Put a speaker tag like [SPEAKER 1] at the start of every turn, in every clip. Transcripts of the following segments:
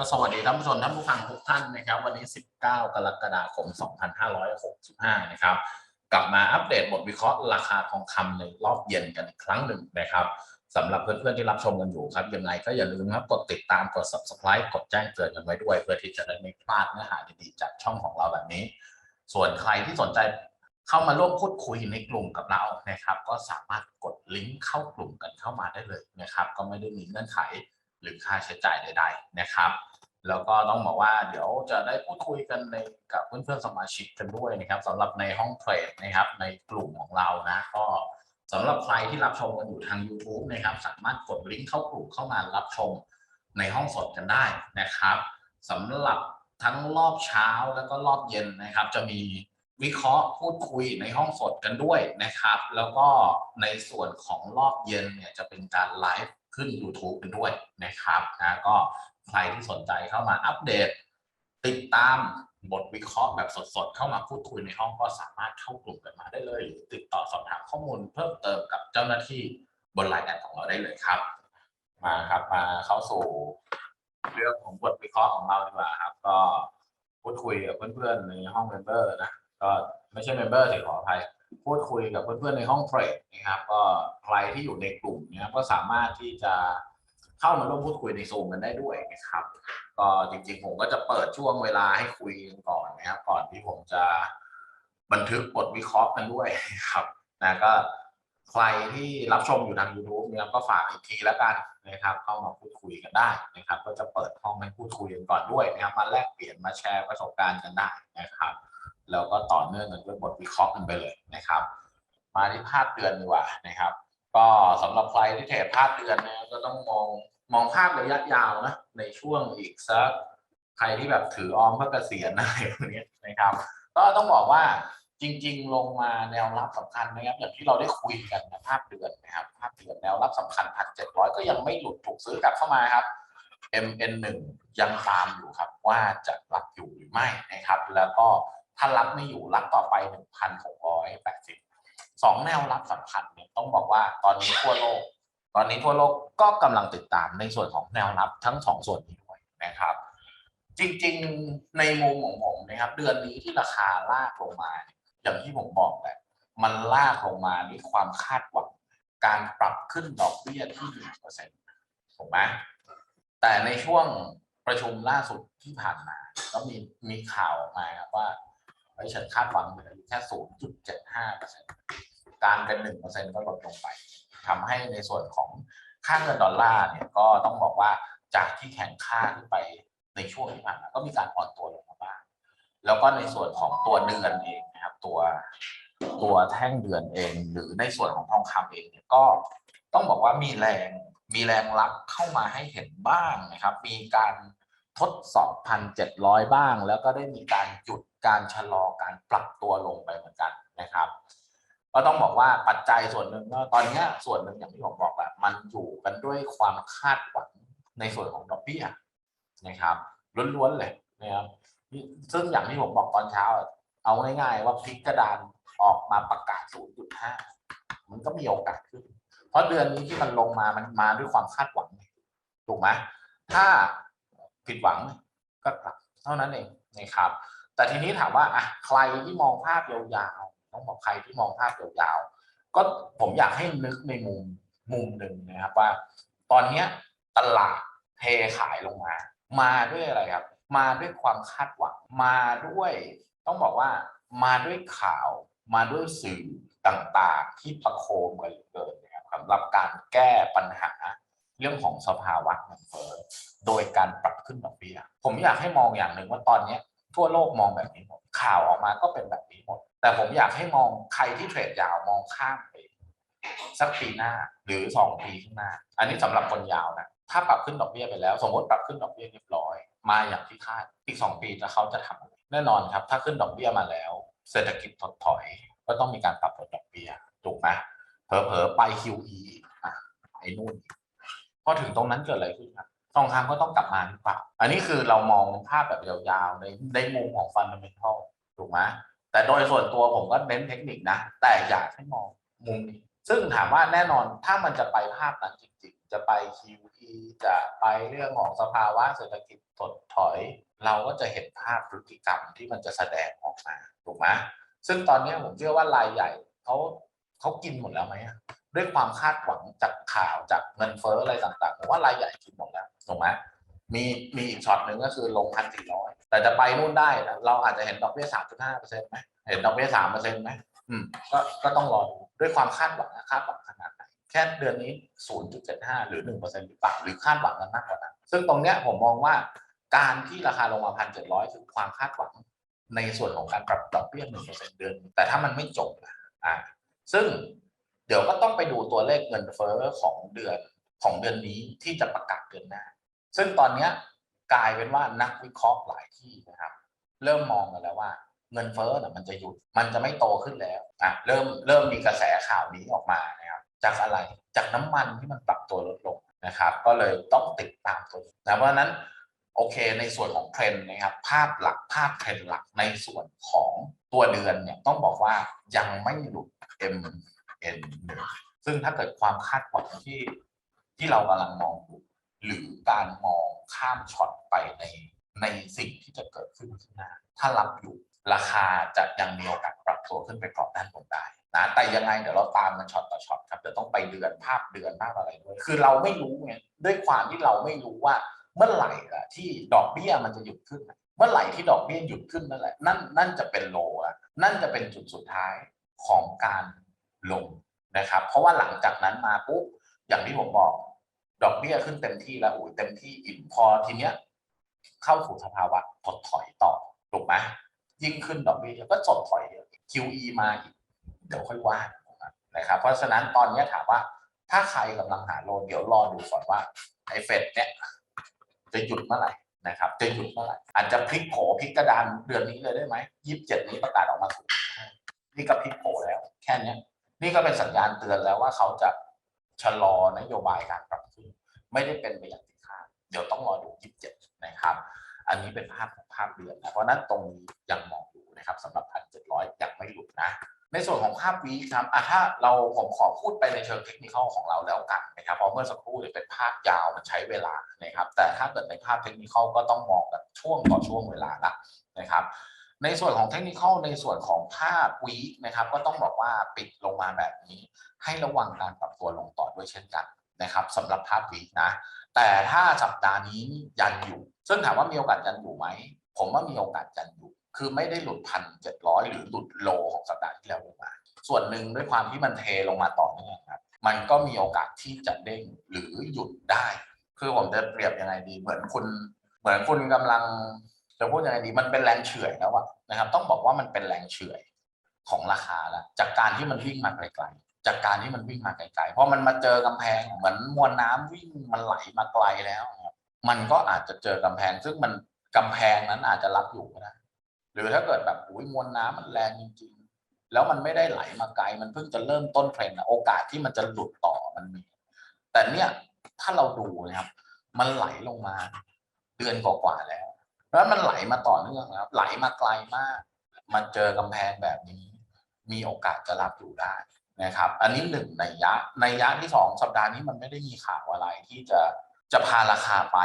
[SPEAKER 1] ก็สวัสดีท่านผู้ชมท่านผู้ฟังทุกท่านนะครับ วันนี้ 19 กรกฎาคม 2565 นะครับ กลับมาอัปเดตบทวิเคราะห์ราคาทองคำในรอบเย็นกันอีกครั้งหนึ่งนะครับสำหรับเพื่อนๆที่รับชมกันอยู่ครับยังไงก็อย่าลืมครับกดติดตามกด subscribe กดแจ้งเตือนกันไว้ด้วย เพื่อที่จะได้ไม่พลาดเนื้อหาดีๆจากช่องของเราแบบนี้ ส่วนใครที่สนใจเข้ามาร่วมพูดคุยในกลุ่มกับเรานะครับ ก็สามารถกดลิงก์เข้ากลุ่มกันเข้ามาได้เลยนะครับ ก็ไม่ได้มีเงื่อนไขหรือค่าใช้จ่ายใดๆนะครับ แล้วก็ต้องบอกว่าเดี๋ยวจะได้พูดคุยกันในกับเพื่อนๆสมาชิกกันด้วยนะครับสำหรับในห้องเทรดนะครับ ในกลุ่มของเรานะก็สำหรับใครที่รับชมกันอยู่ทาง YouTube นะครับ สามารถกดลิงก์เข้ากลุ่มเข้ามารับชมในห้องสดกันได้นะครับสำหรับทั้งรอบเช้าแล้วก็รอบเย็นนะครับ จะมีวิเคราะห์พูดคุยในห้องสดกันด้วยนะครับ แล้วก็ในส่วนของรอบเย็นเนี่ยจะเป็นการไลฟ์ขึ้น YouTube กันด้วยนะครับนะก็ ใครที่สนใจเข้ามาอัปเดต ติดตามบทวิเคราะห์แบบสดๆ เข้ามาพูดคุยในห้องก็สามารถเข้ากลุ่มกันมาได้เลยหรือติดต่อสอบถามข้อมูลเพิ่มเติมกับเจ้าหน้าที่บนไลน์แอดของเราได้เลยครับ มาครับมาเข้าสู่เรื่องของบทวิเคราะห์ของเราดีกว่าครับ ก็พูดคุยกับเพื่อนๆในห้องเมมเบอร์นะก็ไม่ใช่เมมเบอร์สิขออภัยพูดคุยกับเพื่อนๆในห้องเทรดนะครับ ก็ใครที่อยู่ในกลุ่มเนี้ยก็สามารถที่จะ เข้ามาร่วมพูดคุยในซูมกันได้ด้วยนะครับก็จริงๆผมก็จะเปิดช่วงเวลาให้คุยกันก่อนนะครับก่อนที่ผมจะบันทึกบทวิเคราะห์กันด้วยนะครับนะก็ใครที่รับชมอยู่ทาง YouTube เนี่ยก็ฝากอีกทีแล้วกันนะครับ เข้ามาพูดคุยกันได้นะครับ ก็จะเปิดห้องให้พูดคุยกันก่อนด้วยนะครับมาแลกเปลี่ยนมาแชร์ประสบการณ์กันได้นะครับแล้วก็ต่อเนื่องกันด้วยบทวิเคราะห์กันไปเลยนะครับ มาที่ภาพเดือนดีกว่านะครับ ก็สำหรับใครที่เทรดภาพเดือนนี่ยก็ต้องมองมองภาพระยะยาวนะในช่วงอีกสักใครที่แบบถือออมเพื่อเกษียณอะไรพวกนี้นะครับ ก็ต้องบอกว่าจริง ๆ ลงมาแนวรับสำคัญนะครับอย่างที่เราได้คุยกันนะภาพเดือนนะครับภาพเดือนแนวรับสำคัญพันเจ็ดร้อยก็ยังไม่หลุดถูกซื้อกลับเข้ามาครับ MN1 ยังตามอยู่ครับว่าจะรับอยู่หรือไม่นะครับ แล้วก็ถ้ารับไม่อยู่รับต่อไป1,680ส สองแนวรับสำคัญเนี่ยต้องบอกว่าตอนนี้ทั่วโลก ตอนนี้ทั่วโลกก็กำลังติดตามในส่วนของแนวรับทั้งสองส่วนนี้ด้วยนะครับ จริงๆในมุมของผมนะครับ เดือนนี้ที่ราคาลากลงมา อย่างที่ผมบอกแหละมันลากลงมาด้วยความคาดหวังการปรับขึ้นดอกเบี้ยที่หนึ่งเปอร์เซ็นต์ถูกไหมแต่ในช่วงประชุมล่าสุดที่ผ่านมา ก็มีมีข่าวออกมาครับว่าไอ้ฉันคาดหวังเหลืออยู่แค่ศูนย์จุดเจ็ดห้าเปอร์เซ็นต์ การเป็นหนึ่งเปอร์เซ็นต์ก็ลดลงไปทำให้ในส่วนของค่าเงินดอลลาร์เนี่ยก็ต้องบอกว่าจากที่แข็งค่าขึ้นไปในช่วงที่ผ่านมาก็มีการอ่อนตัวลงมาบ้าง แล้วก็ในส่วนของตัวเดือนเองนะครับ ตัวตัวแท่งเดือนเอง หรือในส่วนของทองคำเองเนี่ยก็ต้องบอกว่ามีแรงมีแรงรับเข้ามาให้เห็นบ้างนะครับ มีการทดสอบพันเจ็ดร้อยบ้าง แล้วก็ได้มีการหยุดการชะลอการปรับตัวลงไปเหมือนกันนะครับ ก็ต้องบอกว่าปัจจัยส่วนหนึ่งก็ตอนนี้ส่วนหนึ่งอย่างที่ผมบอกแบบมันอยู่กันด้วยความคาดหวังในส่วนของดอกเบี้ยนะครับล้วนๆเลยนะครับซึ่งอย่างที่ผมบอกตอนเช้า เอาง่ายๆว่าพลิกกระดานออกมาประกาศ 0.5 มันก็มีโอกาสขึ้น เพราะเดือนนี้ที่มันลงมามันมาด้วยความคาดหวังถูกไหมถ้าผิดหวังก็กลับเท่านั้นเองนะครับ แต่ทีนี้ถามว่าอะใครที่มองภาพยาว ต้องบอกใครที่มองภาพยาวๆก็ผมอยากให้นึกในมุมมุมหนึ่งนะครับว่า ตอนเนี้ตลาดเทขายลงมา มาด้วยอะไรครับ มาด้วยความคาดหวังมาด้วย ต้องบอกว่ามาด้วยข่าวมาด้วยสื่อต่างๆ ที่ประโคมกันเกินนะครับสำหรับการแก้ปัญหาเรื่องของสภาวะเงินเฟ้อโดยการปรับขึ้นดอกเบี้ยผมอยากให้มองอย่างหนึ่งว่าตอนนี้ทั่วโลกมองแบบนี้หมดข่าวออกมาก็เป็นแบบนี้หมด แต่ผมอยากให้มองใครที่เทรดยาวมองข้ามไปสักปีหน้าหรือสองปีข้างหน้า อันนี้สำหรับคนยาวนะถ้าปรับขึ้นดอกเบี้ยไปแล้ว สมมติปรับขึ้นดอกเบี้ยเรียบร้อย มาอย่างที่คาดอีกสองปีจะเขาจะทำอะไรแน่นอนครับ ถ้าขึ้นดอกเบี้ยมาแล้ว เศรษฐกิจถดถอย ก็ต้องมีการปรับลดดอกเบี้ยถูกไหมเผลอๆไป QE อีกอะไอ้นู่นพอถึงตรงนั้นเกิดอะไรขึ้นครับทองคำก็ต้องกลับมาหรือเปล่าอันนี้คือเรามองภาพแบบยาวๆในในมุมของฟันเดเมนทัลถูกไหม แต่โดยส่วนตัวผมก็เน้นเทคนิคนะ แต่อยากให้มองมุมนี้ ซึ่งถามว่าแน่นอนถ้ามันจะไปภาพนั้นจริงๆ จะไป QE จะไปเรื่องของสภาวะเศรษฐกิจถดถอย เราก็จะเห็นภาพพฤติกรรมที่มันจะแสดงออกมาถูกไหมซึ่งตอนนี้ผมเชื่อว่ารายใหญ่เขาเขากินหมดแล้วไหมด้วยความคาดหวังจากข่าวจากเงินเฟ้ออะไรต่างๆผมว่ารายใหญ่กินหมดแล้วถูกไหม มีมีอีกช็อตหนึ่งก็คือลงพันสี่ร้อยแต่จะไปนู่นได้เราอาจจะเห็นดอกเบี้ยสามจุดห้าเปอร์เซ็นต์ไหมเห็นดอกเบี้ยสามเปอร์เซ็นต์ไหมอืมก็ก็ต้องรอดูด้วยความคาดหวังนะคาดหวังขนาดไหนแค่เดือนนี้0.75หรือ1%หรือเปล่าหรือคาดหวังกันมากกว่านั้นซึ่งตรงเนี้ยผมมองว่าการที่ราคาลงมา1,700คือความคาดหวัง ในส่วนของการปรับดอกเบี้ย1%เปอร์เซ็นต์เดือน แต่ถ้ามันไม่จบอ่าซึ่งเดี๋ยวก็ต้องไปดูตัวเลขเงินเฟ้อของเดือนของเดือนนี้ที่จะประกาศเดือนหน้า ซึ่งตอนเนี้กลายเป็นว่านักวิเคราะห์หลายที่นะครับ เริ่มมองกันแล้วว่าเงินเฟ้อน่ะมันจะหยุดมันจะไม่โตขึ้นแล้วอะเริ่มเริ่มมีกระแสข่าวนี้ออกมานะครับจากอะไรจากน้ำมันที่มันปรับตัวลดลงนะครับ ก็เลยต้องติดตามตัวนี้นะเพราะนั้นโอเคในส่วนของเทรนด์นะครับ ภาพหลักภาพเทรนด์หลักในส่วนของตัวเดือนเนี่ยต้องบอกว่ายังไม่หลุด M N ซึ่งถ้าเกิดความคาดหวังที่ที่เรากำลังมองอยู่ หรือการมองข้ามช็อตไปในในสิ่งที่จะเกิดขึ้นข้างหน้าถ้ารับอยู่ราคาจะยังมีโอกาสปรับตัวขึ้นไปกรอบด้านบนได้นะแต่ยังไงเดี๋ยวเราตามมันช็อตต่อช็อตครับเดี๋ยวต้องไปเดือนภาพเดือนภาพอะไรด้วยคือเราไม่รู้ไงด้วยความที่เราไม่รู้ว่าเมื่อไหร่อะที่ดอกเบี้ยมันจะหยุดขึ้น เมื่อไหร่ที่ดอกเบี้ยหยุดขึ้นนั่นแหละนั่นนั่นจะเป็นโลอะนั่นจะเป็นจุดสุดท้ายของการลงนะครับ เพราะว่าหลังจากนั้นมาปุ๊บอย่างที่ผมบอก ดอกเบี้ยขึ้นเต็มที่แล้วอุ้ยเต็มที่อิ่มพอทีเนี้ย เข้าสู่สภาวะถดถอยต่อถูกไหมยิ่งขึ้นดอกเบี้ยก็ถดถอย QE มาอีกเดี๋ยวค่อยว่านนะครับ เพราะฉะนั้นตอนนี้ถามว่า ถ้าใครกำลังหาโลนเดี๋ยวรอดูก่อนว่าไอ้เฟดเนี่ยจะหยุดเมื่อไหร่นะครับจะหยุดเมื่อไหร่อาจจะพลิกโผพลิกกระดานเดือนนี้เลยได้ไหมยี่สิบเจ็ดนี้ประกาศออกมาถูกนี่ก็พลิกโผแล้ว แค่เนี้ย นี่ก็เป็นสัญญาณเตือนแล้วว่าเขาจะ ชะลอนโยบายการปรับขึ้นไม่ได้เป็นไปอย่างที่คาดเดี๋ยวต้องรอดูยี่สิบเจ็ดนะครับ อันนี้เป็นภาพของภาพเดือนนะเพราะนั้นตรงนี้ยังมองอยู่นะครับสำหรับพันเจ็ดร้อยยังไม่หลุดนะ ในส่วนของภาพวีคครับอะถ้าเราผมขอพูดไปในเชิงเทคนิคของเราแล้วกันนะครับเพราะเมื่อสักครู่เนี่ยเป็นภาพยาวมันใช้เวลานะครับ แต่ถ้าเกิดในภาพเทคนิคก็ต้องมองแบบช่วงต่อช่วงเวลาละนะครับ ในส่วนของเทคนิคในส่วนของภาพวีคนะครับ ก็ต้องบอกว่าปิดลงมาแบบนี้ ให้ระวังการปรับตัวลงต่อด้วยเช่นกันนะครับสำหรับภาพวีคนะ แต่ถ้าสัปดาห์นี้ยันอยู่ ซึ่งถามว่ามีโอกาสยันอยู่ไหม ผมว่ามีโอกาสยันอยู่ คือไม่ได้หลุดพันเจ็ดร้อยหรือหลุดโลของสัปดาห์ที่แล้วลงมา ส่วนหนึ่งด้วยความที่มันเทลงมาต่อเนื่องครับมันก็มีโอกาสที่จะเด้งหรือหยุดได้ คือผมจะเปรียบยังไงดี เหมือนคุณ เหมือนคุณกำลัง จะพูดยังไงดีมันเป็นแรงเฉื่อยแล้วอะนะครับ ต้องบอกว่ามันเป็นแรงเฉื่อยของราคาแล้วจากการที่มันวิ่งมาไกลๆจากการที่มันวิ่งมาไกลๆเพราะมันมาเจอกำแพงเหมือนมวลน้ำวิ่งมันไหลมาไกลแล้วครับมันก็อาจจะเจอกำแพง ซึ่งมันกำแพงนั้นอาจจะรับอยู่ก็ได้หรือถ้าเกิดแบบอุ้ยมวลน้ำมันแรงจริง ๆ แล้วมันไม่ได้ไหลมาไกล มันเพิ่งจะเริ่มต้นเทรนด์โอกาสที่มันจะหลุดต่อมันมี แต่เนี่ยถ้าเราดูนะครับ มันไหลลงมาเดือนกว่าๆแล้ว แล้วมันไหลมาต่อเนื่องครับ ไหลมาไกลมาก มันเจอกำแพงแบบนี้ มีโอกาสจะรับอยู่ได้นะครับ อันนี้หนึ่งในยะในยะที่สองสัปดาห์นี้มันไม่ได้มีข่าวอะไรที่จะจะพาราคาไป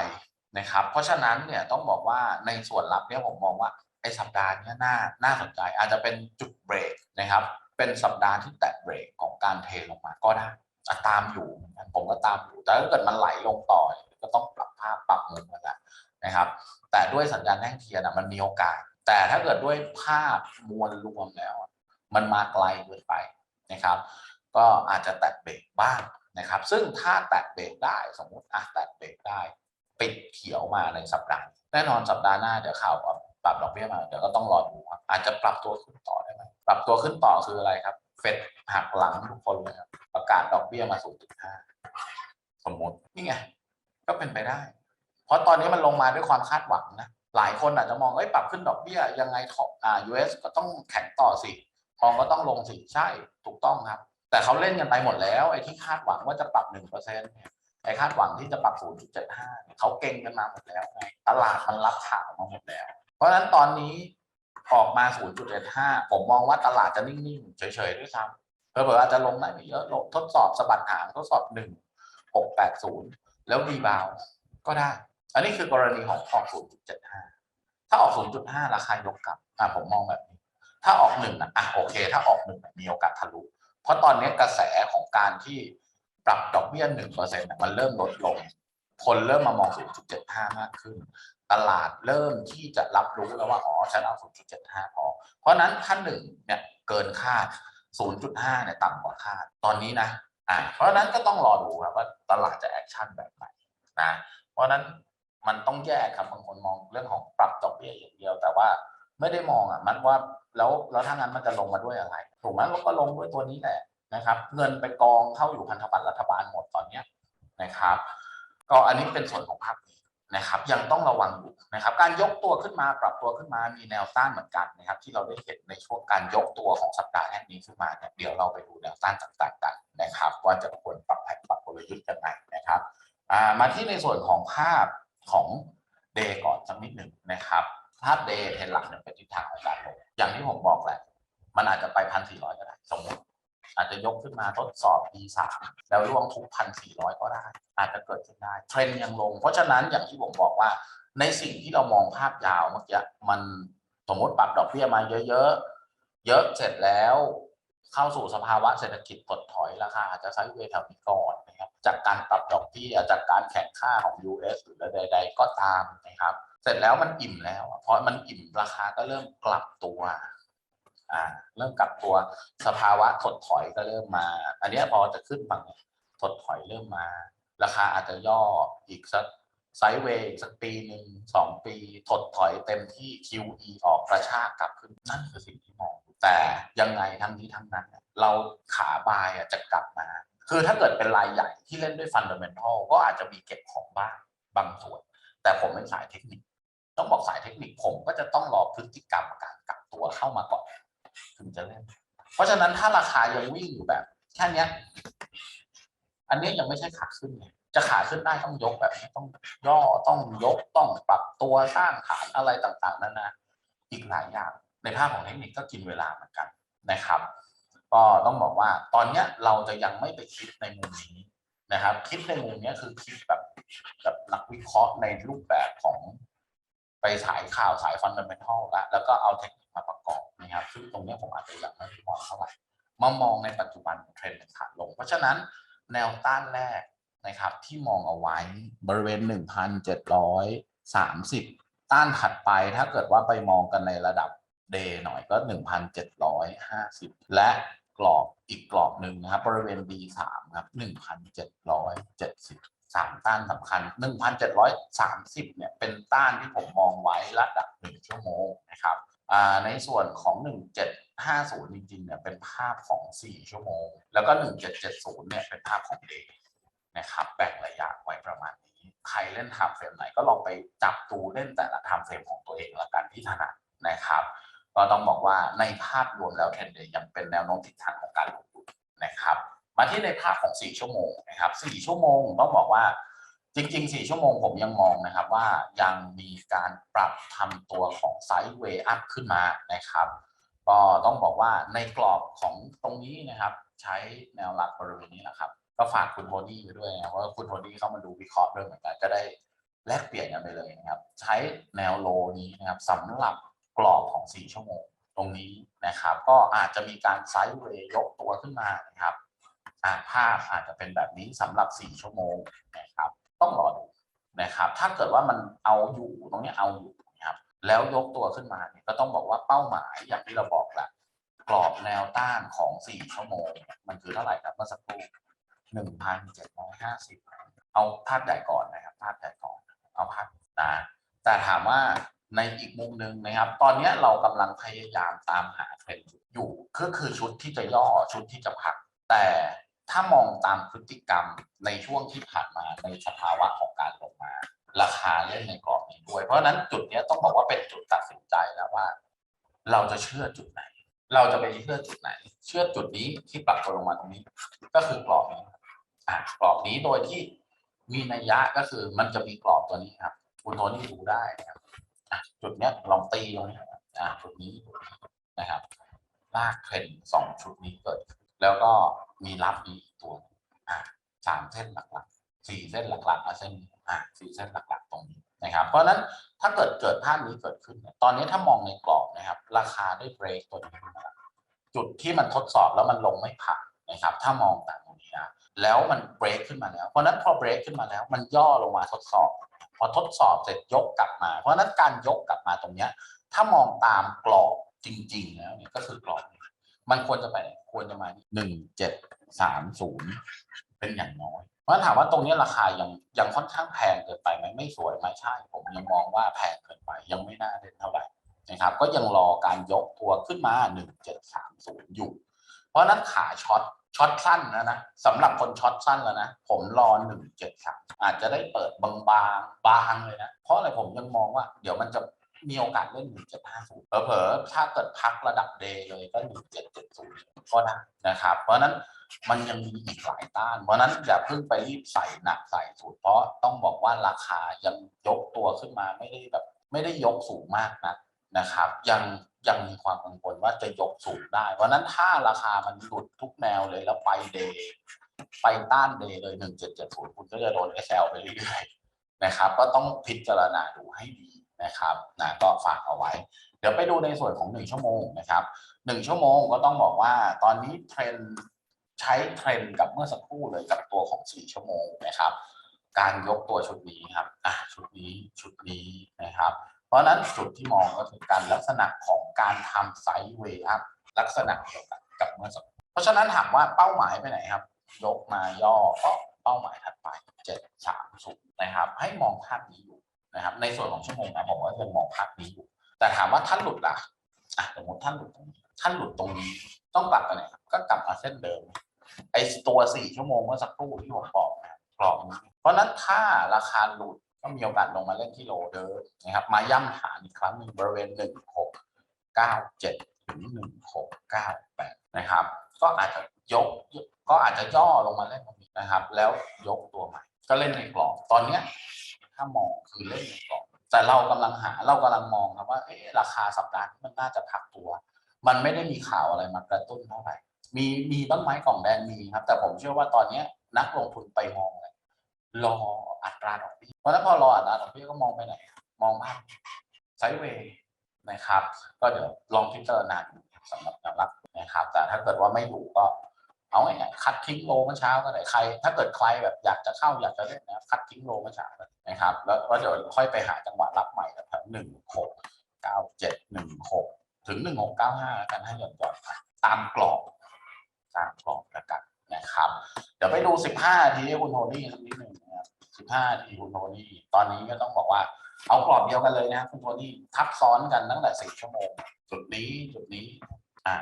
[SPEAKER 1] นะครับ เพราะฉะนั้นเนี่ยต้องบอกว่าในส่วนรับเนี่ยผมมองว่าไอ้สัปดาห์นี้น่าน่าสนใจ อาจจะเป็นจุดเบรกนะครับ เป็นสัปดาห์ที่แตะเบรกของการเทลงมาก็ได้ตามอยู่ผมก็ตามอยู่แต่ถ้าเกิดมันไหลลงต่อก็ต้องปรับภาพปรับมุมกันแหละ นะครับ แต่ด้วยสัญญาณแท่งเทียนอะมันมีโอกาส แต่ถ้าเกิดด้วยภาพมวลรวมแล้ว มันมาไกลเกินไปนะครับ ก็อาจจะแตะเบรกบ้างนะครับ ซึ่งถ้าแตะเบรกได้สมมติอะแตะเบรกได้ ปิดเขียวมาในสัปดาห์แน่นอนสัปดาห์หน้าเดี๋ยวข่าวปรับดอกเบี้ยมาเดี๋ยวก็ต้องรอดูครับอาจจะปรับตัวขึ้นต่อได้ไหมปรับตัวขึ้นต่อคืออะไรครับ เฟดหักหลังทุกคนเลยครับประกาศดอกเบี้ยมา 0.5 สมมติ นี่ไง ก็เป็นไปได้ เพราะตอนนี้มันลงมาด้วยความคาดหวังนะหลายคนอาจจะมองเอ้ยปรับขึ้นดอกเบี้ยยังไงทออ่า US ก็ต้องแข็งต่อสิทองก็ต้องลงสิใช่ถูกต้องครับ แต่เขาเล่นกันไปหมดแล้วไอ้ที่คาดหวังว่าจะปรับหนึ่งเปอร์เซ็นต์เนี่ยไอ้คาดหวังที่จะปรับ 0.75เนี่ยเขาเก่งกันมาหมดแล้วไงตลาดมันรับข่าวมาหมดแล้ว เพราะฉะนั้นตอนนี้ออกมา 0.75 ผมมองว่าตลาดจะนิ่งๆ เฉยๆด้วยซ้ำเผื่อๆอาจจะลงได้ไม่เยอะลงทดสอบสะบัดหางทดสอบหนึ่ง680 แล้วรีบาวก็ได้ อันนี้คือกรณีของออก 0.75 ถ้าออก 0.5 ราคายกกลับอะผมมองแบบนี้ ถ้าออกหนึ่งนะอะโอเค ถ้าออกหนึ่งมีโอกาสทะลุ เพราะตอนนี้กระแสของการที่ปรับดอกเบี้ยหนึ่งเปอร์เซ็นต์มันเริ่มลดลง คนเริ่มมามอง 0.75 มากขึ้น ตลาดเริ่มที่จะรับรู้แล้วว่า อ๋อ ฉันเอา 0.75 พอ เพราะนั้นถ้าหนึ่งเนี่ยเกินคาด 0.5 เนี่ยต่ำกว่าคาด ตอนนี้นะ อ่าเพราะนั้นก็ต้องรอดูครับว่าตลาดจะแอคชั่นแบบไหนนะ เพราะนั้น มันต้องแยกครับบางคนมองเรื่องของปรับดอกเบี้ยอย่างเดียว แต่ว่าไม่ได้มองอะมันว่าแล้วแล้วถ้างั้นมันจะลงมาด้วยอะไรถูกไหมมันก็ลงด้วยตัวนี้แหละนะครับ เงินไปกองเข้าอยู่พันธบัตรรัฐบาลหมดตอนเนี้ยนะครับ ก็อันนี้เป็นส่วนของภาพนี้นะครับ ยังต้องระวังอยู่นะครับ การยกตัวขึ้นมาปรับตัวขึ้นมามีแนวต้านเหมือนกันนะครับ ที่เราได้เห็นในช่วงการยกตัวของสัปดาห์แรกนี้ขึ้นมาเนี่ยเดี๋ยวเราไปดูแนวต้านต่างๆกันนะครับ ว่าจะควรปรับแผนปรับกลยุทธ์ยังไงนะครับอ่ามาที่ในส่วนของภาพ ของเดย์ก่อนสักนิดหนึ่งนะครับภาพเดย์เทรนหลักเนี่ยเป็นทิศทางของการลงอย่างที่ผมบอกแหละมันอาจจะไปพันสี่ร้อยก็ได้สมมติอาจจะยกขึ้นมาทดสอบ D3 แล้วร่วงทุกพันสี่ร้อยก็ได้ อาจจะเกิดขึ้นได้เทรนยังลง เพราะฉะนั้นอย่างที่ผมบอกว่า ในสิ่งที่เรามองภาพยาวเมื่อกี้มันสมมติปรับดอกเบี้ยมาเยอะๆ เยอะเสร็จแล้วเข้าสู่สภาวะเศรษฐกิจถดถอยราคาอาจจะไซด์เวย์แถวนี้ก่อนนะครับจากการปรับดอกเบี้ยจากการแข่งค่าของ US หรือใดามนะครับ เสร็จแล้วมันอิ่มแล้ว เพราะมันอิ่มราคาก็เริ่มกลับตัวอ่าเริ่มกลับตัวสภาวะถดถอยก็เริ่มมา อันนี้พอจะขึ้นฝั่งถดถอยเริ่มมา ราคาอาจจะย่ออีกสักไซด์เวย์อีกสักปีหนึ่งสองปี ถดถอยเต็มที่ QE ออกกระชากกลับขึ้นนั่นคือสิ่งที่มอง แต่ยังไงทั้งนี้ทั้งนั้น เราขาบายจะกลับมา คือถ้าเกิดเป็นรายใหญ่ที่เล่นด้วยฟันเดเมนทัลก็อาจจะมีเก็บของบ้างบางส่วน แต่ผมเป็นสายเทคนิค ต้องบอกสายเทคนิคผมก็จะต้องรอพฤติกรรมการกลับตัวเข้ามาก่อนถึงจะเล่น เพราะฉะนั้นถ้าราคายังวิ่งอยู่แบบแค่นี้อันนี้ยังไม่ใช่ขาขึ้นไงจะขาขึ้นได้ต้องยกแบบนี้ต้องย่อต้องยกต้องปรับตัวสร้างฐานอะไรต่างๆนั่นนะอีกหลายอย่าง ในภาพของเทคนิคก็กินเวลาเหมือนกันนะครับ ก็ต้องบอกว่าตอนเนี้ยเราจะยังไม่ไปคิดในมุมนี้นะครับ คิดในมุมนี้คือคิดแบบ แบบนักวิเคราะห์ในรูปแบบของไปสายข่าวสายฟันเด m เมนทัลละแล้วก็เอาเทคนิคมาประกอบนะครับ ซึ่งตรงนี้ผมอาจจะยังไม่มองเท่าไหร่มามองในปัจจุบันเทรนด์ขาลง เพราะฉะนั้นแนวต้านแรกนะครับ ที่มองเอาไว้บริเวณ 1,730 ต้านถัดไปถ้าเกิดว่าไปมองกันในระดับเดย์หน่อยก็ 1,750 และกรอบ อีกกรอบหนึ่งนะครับ บริเวณ D3 ครับ1,770สามต้านสำคัญ 1,730 เนี่ย เป็นต้านที่ผมมองไว้ระดับ 1 ชั่วโมงนะครับอ่าในส่วนของ 1750 จริงๆ เนี่ย เป็นภาพของ 4 ชั่วโมง แล้วก็ 1770 เนี่ย เป็นภาพของเดย์นะครับ แบ่งระยะไว้ประมาณนี้ ใครเล่นไทม์เฟรมไหนก็ลองไปจับดูเล่นแต่ละไทม์เฟรมของตัวเองละกันที่ถนัดนะครับ ก็ต้องบอกว่าในภาพรวมแล้วเทรนด์ยังเป็นแนวโน้มทิศทางของการลงทุนนะครับ มาที่ในภาพของ 4 ชั่วโมงนะครับ 4 ชั่วโมงต้องบอกว่าจริงๆ 4 ชั่วโมงผมยังมองนะครับว่ายังมีการปรับทำตัวของไซด์เวย์อัพขึ้นมานะครับก็ต้องบอกว่าในกรอบของตรงนี้นะครับ ใช้แนวหลักบริเวณนี้แหละครับ ก็ฝากคุณโทนี่ไปด้วยนะเพราะว่าคุณโทนี่เข้ามาดูวิเคราะห์ด้วยเหมือนกันจะได้แลกเปลี่ยนกันไปเลยนะครับ ใช้แนวโลนี้นะครับสำหรับ กรอบของ 4 ชั่วโมงตรงนี้นะครับ ก็อาจจะมีการไซด์เวย์ยกตัวขึ้นมานะครับภาพอาจจะเป็นแบบนี้สำหรับ 4 ชั่วโมงนะครับ ต้องรอดูนะครับ ถ้าเกิดว่ามันเอาอยู่ตรงนี้เอาอยู่นะครับ แล้วยกตัวขึ้นมาเนี่ยก็ต้องบอกว่าเป้าหมายอย่างที่เราบอกแหละกรอบแนวต้านของ 4 ชั่วโมง มันคือเท่าไหร่ครับเมื่อสักครู่1,750 เอาภาพใหญ่ก่อนนะครับ ภาพใหญ่ก่อน เอาภาพนะแต่ถามว่า ในอีกมุมหนึ่งนะครับ ตอนนี้เรากำลังพยายามตามหาเทรนด์อยู่ก็คือชุดที่จะย่อชุดที่จะพัก แต่ถ้ามองตามพฤติกรรมในช่วงที่ผ่านมาในสภาวะของการลงมา ราคาเล่นในกรอบนี้ด้วย เพราะฉะนั้นจุดนี้ต้องบอกว่าเป็นจุดตัดสินใจแล้วว่า เราจะเชื่อจุดไหน เราจะไปเชื่อจุดไหน เชื่อจุดนี้ที่ปรับตัวลงมาตรงนี้ ก็คือกรอบนี้อ่ากรอบนี้โดยที่มีนัยยะก็คือมันจะมีกรอบตัวนี้ครับคุณโทนี่ดูได้นะครับ จุดเนี้ยลองตีตรงนี้อ่าจุดนี้นะครับลากเทรนสองชุดนี้เกิด แล้วก็มีรับอีกตัวอ่าสามเส้นหลักๆสี่เส้นหลักๆอะเส้นอะสี่เส้นหลักๆตรงนี้นะครับเพราะฉะนั้นถ้าเกิดเกิดภาพนี้เกิดขึ้น ตอนนี้ถ้ามองในกรอบนะครับ ราคาได้เบรกตัวนี้จุดที่มันทดสอบแล้วมันลงไม่ผ่านนะครับ ถ้ามองตามตรงนี้นะแล้วมันเบรกขึ้นมาแล้ว เพราะนั้นพอเบรกขึ้นมาแล้ว มันย่อลงมาทดสอบ พอทดสอบเสร็จยกกลับมา เพราะนั้นการยกกลับมาตรงเนี้ย ถ้ามองตามกรอบจริงๆแล้วเนี่ยก็คือกรอบ มันควรจะไปควรจะมาหนึ่งเจ็ดสามศูนย์เป็นอย่างน้อย เพราะถามว่าตรงนี้ราคายังยังค่อนข้างแพงเกินไปไหมไม่สวยไหมใช่ ผมยังมองว่าแพงเกินไปยังไม่น่าเล่นเท่าไหร่นะครับ ก็ยังรอการยกตัวขึ้นมาหนึ่งเจ็ดสามศูนย์อยู่ เพราะนั้นขาช็อต ช็อตสั้นนะนะสำหรับคนช็อตสั้นแล้วนะ ผมรอหนึ่งเจ็ดสามอาจจะได้เปิดบางๆบางเลยนะ เพราะอะไรผมยังมองว่า เดี๋ยวมันจะมีโอกาสเล่นหนึ่งเจ็ดห้าศูนย์เผลอๆถ้าเกิดพักระดับเดย์เลยก็หนึ่งเจ็ดเจ็ดศูนย์ก็ได้นะครับ เพราะนั้นมันยังมีอีกหลายต้าน เพราะฉะนั้นอย่าเพิ่งไปรีบใส่หนักใส่สูตรเพราะต้องบอกว่าราคายังยกตัวขึ้นมาไม่ได้แบบ ไม่ได้ยกสูงมากนะนะครับ ยัง ยังมีความกังวลว่าจะยกสูงได้ เพราะนั้นถ้าราคามันหลุดทุกแนวเลยแล้วไปเดย์ไปต้านเดย์เลยหนึ่งเจ็ดเจ็ดศูนย์คุณก็จะโดน SL ไปเรื่อยๆนะครับ ก็ต้องพิจารณาดูให้ดีนะครับนะก็ฝากเอาไว้ เดี๋ยวไปดูในส่วนของหนึ่งชั่วโมงนะครับหนึ่งชั่วโมงก็ต้องบอกว่าตอนนี้เทรนใช้เทรนกับเมื่อสักครู่เลยกับตัวของสี่ชั่วโมงนะครับ การยกตัวชุดนี้ครับอะชุดนี้ชุดนี้นะครับ เพราะฉะนั้นจุดที่มองก็คือการลักษณะของการทำไซด์เวย์อัพลักษณะเดียวกันกับเมื่อสักเพราะฉะนั้นถามว่าเป้าหมายไปไหนครับ ยกมาย่อก็เป้าหมายถัดไปเจ็ดสามศูนย์นะครับ ให้มองภาพนี้อยู่นะครับ ในส่วนของชั่วโมงนะผมก็ยังมองภาพนี้อยู่ แต่ถามว่าท่านหลุดล่ะอะสมมติท่านหลุดตรงนี้ท่านหลุดตรงนี้ต้องกลับไปไหนครับ ก็กลับมาเส้นเดิมไอ้ตัวสี่ชั่วโมงเมื่อสักครู่ที่ผมบอกนะครับกรอบเพราะนั้นถ้าราคาหลุด ก็มีโอกาสลงมาเล่นที่โลเดิมนะครับมาย่ำฐานอีกครั้งหนึ่งบริเวณหนึ่งหกเก้าเจ็ดถึงหนึ่งหกเก้าแปดนะครับ ก็อาจจะยกก็อาจจะย่อลงมาเล่นตรงนี้นะครับ แล้วยกตัวใหม่ ก็เล่นในกรอบตอนเนี้ยถ้ามองคือเล่นในกรอบแต่เรากำลังหาเรากำลังมองครับว่าเอ๊ะราคาสัปดาห์นี้มันน่าจะพักตัว มันไม่ได้มีข่าวอะไรมากระตุ้นเท่าไหร่มีมีต้นไม้กล่องแดงมีครับ แต่ผมเชื่อว่าตอนเนี้ยนักลงทุนไปมองเลย รออัตราดอกเบี้ยเพราะฉะนั้นพอรออัตราดอกเบี้ยก็มองไปไหน มองภาพไซด์เวย์นะครับ ก็เดี๋ยวลองพิจารณาดูสำหรับแนวรับนะครับ แต่ถ้าเกิดว่าไม่อยู่ก็เอาไงคัดทิ้งโลเมื่อเช้าก็ได้ใคร ถ้าเกิดใครแบบอยากจะเข้าอยากจะเล่นนะคัดทิ้งโลเมื่อเช้านะครับ แล้วก็เดี๋ยวค่อยไปหาจังหวะรับใหม่แถวหนึ่งหกเก้าเจ็ดหนึ่งหกถึงหนึ่งหกเก้าห้ากันให้หย่อนหย่อนตามกรอบตามกรอบแล้วกัน นะครับ เดี๋ยวไปดูสิบห้าทีคุณโทนี่สักนิดหนึ่งนะครับสิบห้าทีคุณโทนี่ตอนนี้ก็ต้องบอกว่าเอากรอบเดียวกันเลยนะครับคุณโทนี่ทับซ้อนกันตั้งแต่สี่ชั่วโมง จุดนี้จุดนี้อ่า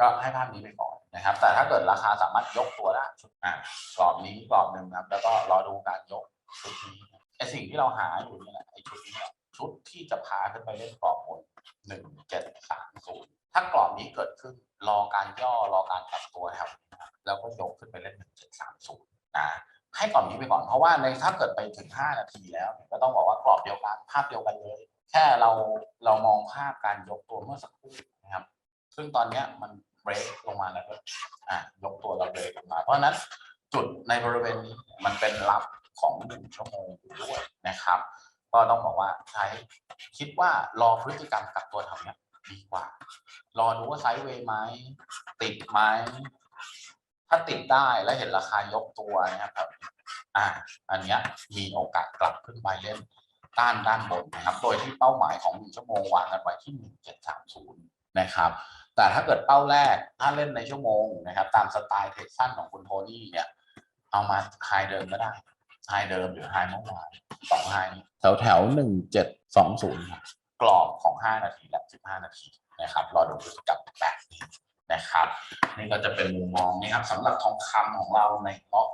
[SPEAKER 1] ก็ให้ภาพนี้ไปก่อนนะครับ แต่ถ้าเกิดราคาสามารถยกตัวได้ชุดอ่ากรอบนี้กรอบหนึ่งครับ แล้วก็รอดูการยกชุดนี้ไอสิ่งที่เราหาอยู่นี่แหละไอชุดนี้ชุดที่จะพาขึ้นไปเล่นกรอบบนหนึ่งเจ็ดสามศูนย์ถ้ากรอบนี้เกิดขึ้นรอการย่อรอการกลับตัวแถวนี้นะครับ แล้วก็ยกขึ้นไปเล่นหนึ่งเจ็ดสามศูนย์นะให้กรอบนี้ไปก่อนเพราะว่าในถ้าเกิดไปถึงห้านาทีแล้ว ก็ต้องบอกว่ากรอบเดียวกันภาพเดียวกันเลย แค่เราเรามองภาพการยกตัวเมื่อสักครู่นะครับ ซึ่งตอนเนี้ยมันเบรกลงมาแล้วก็อะยกตัวเราเบรกลงมา เพราะนั้นจุดในบริเวณนี้มันเป็นรับของหนึ่งชั่วโมงด้วยนะครับ ก็ต้องบอกว่าใช้คิดว่ารอพฤติกรรมกับตัวแถวเนี้ยดีกว่า รอดูว่าไซด์เวย์ไหมติดไหม ถ้าติดได้แล้วเห็นราคายกตัวนะครับอ่าอันเนี้ยมีโอกาสกลับขึ้นไปเล่นต้านด้านบนนะครับ โดยที่เป้าหมายของหนึ่งชั่วโมงวางกันไว้ที่หนึ่งเจ็ดสามศูนย์นะครับ แต่ถ้าเกิดเป้าแรกถ้าเล่นในชั่วโมงนะครับ ตามสไตล์เทคสั้นของคุณโทนี่เนี่ย เอามาไฮเดิมก็ได้ไฮเดิมหรือไฮเมื่อวานสองไฮแถวแถวหนึ่งเจ็ดสองศูนย์กรอบของห้านาทีและสิบห้านาทีนะครับ รอดูพฤติกรรมแบบนี้ นะครับ นี่ก็จะเป็นมุมมองนะครับสำหรับทองคำของเราในรอบ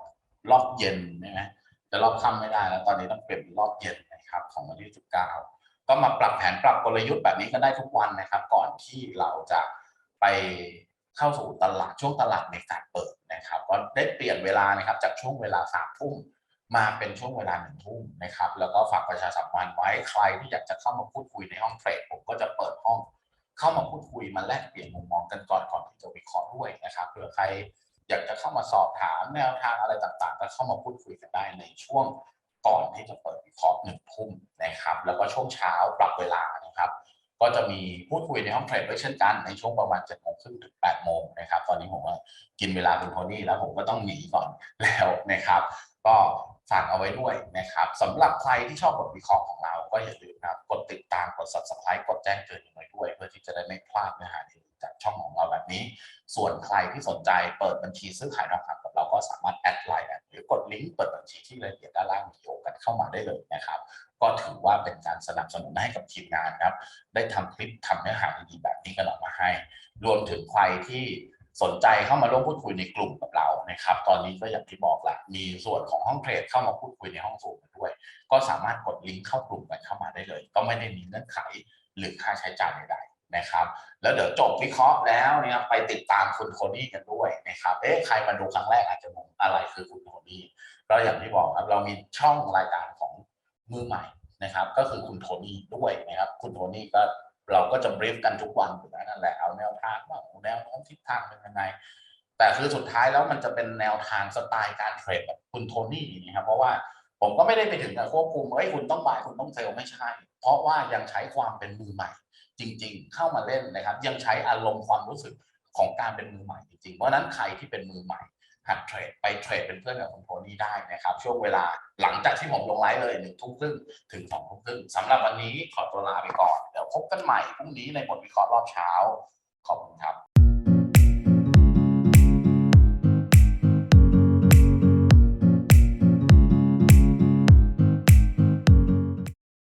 [SPEAKER 1] รอบเย็นนะฮะจะรอบค่ำไม่ได้แล้วตอนนี้ต้องเปลี่ยนเป็นรอบเย็นนะครับของวันที่สิบเก้าก็มาปรับแผนปรับกลยุทธ์แบบนี้ก็ได้ทุกวันนะครับ ก่อนที่เราจะไปเข้าสู่ตลาดช่วงตลาดในการเปิดนะครับก็ได้เปลี่ยนเวลานะครับจากช่วงเวลาสามทุ่มมาเป็นช่วงเวลาหนึ่งทุ่มนะครับ แล้วก็ฝากประชาสัมพันธ์ไว้ใครที่อยากจะเข้ามาพูดคุยในห้องเทรดผมก็จะเปิดห้อง เข้ามาพูดคุยมาแลกเปลี่ยนมุมมองกันก่อนก่อนที่จะวิเคราะห์ด้วยนะครับเผื่อใครอยากจะเข้ามาสอบถามแนวทางอะไรต่างๆ ก็เข้ามาพูดคุยกันได้ในช่วงก่อนที่จะเปิดวิเคราะห์หนึ่งทุ่มนะครับ แล้วก็ช่วงเช้าปรับเวลานะครับ ก็จะมีพูดคุยในห้องเทรดด้วยเช่นกันในช่วงประมาณ7จ็ดโมงครึ่งถึง8ปดโมงนะครับ ตอนนี้ผมกินเวลาคุณโทนี่แล้วผมก็ต้องหนีก่อนแล้วนะครับ ก็ ฝากเอาไว้ด้วยนะครับสำหรับใครที่ชอบบทวิเคราะห์ของเรา ก็อย่าลืมนะครับกดติดตามกด subscribe กดแจ้งเตือนกันไว้ด้วย เพื่อที่จะได้ไม่พลาดเนื้อหาดีๆจากช่องของเราแบบนี้ ส่วนใครที่สนใจเปิดบัญชีซื้อขายทองคำกับเราก็สามารถแอดไลน์หรือกดลิงก์เปิดบัญชีที่รายละเอียดด้านล่างวิดีโอกันเข้ามาได้เลยนะครับ ก็ถือว่าเป็นการสนับสนุนให้กับทีมงานครับได้ทำคลิปทำเนื้อหาดีๆแบบนี้กันออกมาให้ รวมถึงใครที่ สนใจเข้ามาร่วมพูดคุยในกลุ่มกับเรานะครับ ตอนนี้ก็อย่างที่บอกละมีส่วนของห้องเทรดเข้ามาพูดคุยในห้องสูงด้วย ก็สามารถกดลิงก์เข้ากลุ่มกันเข้ามาได้เลย ก็ไม่ได้มีเงื่อนไขหรือค่าใช้จ่ายใดๆนะครับ แล้วเดี๋ยวจบวิเคราะห์แล้วนะครับไปติดตามคุณโทนี่กันด้วยนะครับเอ๊ะใครมาดูครั้งแรกอาจจะงงอะไรคือคุณโทนี่ก็อย่างที่บอกครับเรามีช่องรายการของมือใหม่นะครับ ก็คือคุณโทนี่ด้วยนะครับ คุณโทนี่ก็ เราก็จะบรีฟกันทุกวันอยู่แล้วนั่นแหละเอาแนวทางว่าแนวโน้มทิศทางเป็นยังไง แต่คือสุดท้ายแล้วมันจะเป็นแนวทางสไตล์การเทรดแบบคุณโทนี่นะครับเพราะว่าผมก็ไม่ได้ไปถึงกับควบคุมเอ้ยคุณต้องบายคุณต้องเซลไม่ใช่ เพราะว่ายังใช้ความเป็นมือใหม่ จริง ๆ เข้ามาเล่นนะครับ ยังใช้อารมณ์ความรู้สึกของการเป็นมือใหม่จริงๆเพราะนั้นใครที่เป็นมือใหม่ หัดเทรดไปเทรดเป็นเพื่อนกับคุณโทนี่ได้นะครับ ช่วงเวลาหลังจากที่ผมลงไลฟ์เลยหนึ่งทุ่มครึ่งถึงสองทุ่มครึ่งสำหรับวันนี้ขอตัวลาไปก่อน เดี๋ยวพบกันใหม่พรุ่งนี้ในบทวิเคราะห์รอบเช้า ขอบคุณครับ